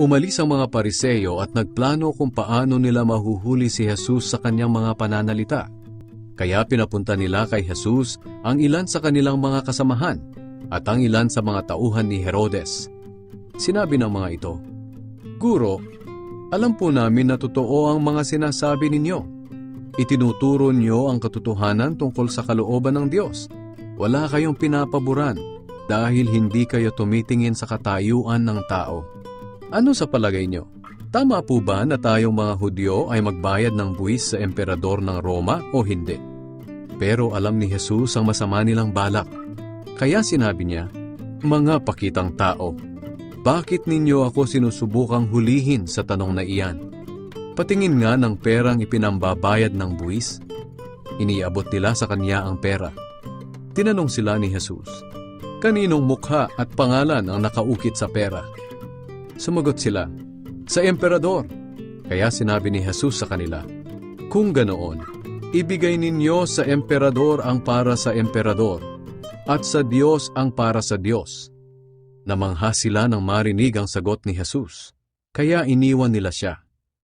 Umalis ang mga pariseyo at nagplano kung paano nila mahuhuli si Jesus sa kanyang mga pananalita. Kaya pinapunta nila kay Jesus ang ilan sa kanilang mga kasamahan at ang ilan sa mga tauhan ni Herodes. Sinabi ng mga ito, Guro, alam po namin na totoo ang mga sinasabi ninyo. Itinuturo niyo ang katotohanan tungkol sa kalooban ng Diyos. Wala kayong pinapaboran dahil hindi kayo tumitingin sa katayuan ng tao. Ano sa palagay niyo? Tama po ba na tayong mga Hudyo ay magbayad ng buwis sa emperador ng Roma o hindi? Pero alam ni Jesus ang masama nilang balak. Kaya sinabi niya, Mga pakitang tao, bakit ninyo ako sinusubukang hulihin sa tanong na iyan? Patingin nga ng perang ipinambabayad ng buwis. Iniabot nila sa kanya ang pera. Tinanong sila ni Jesus, Kaninong mukha at pangalan ang nakaukit sa pera? Sumagot sila, Sa emperador. Kaya sinabi ni Jesus sa kanila, Kung ganoon, ibigay ninyo sa emperador ang para sa emperador, at sa Diyos ang para sa Diyos. Namangha sila nang marinig ang sagot ni Jesus, kaya iniwan nila siya.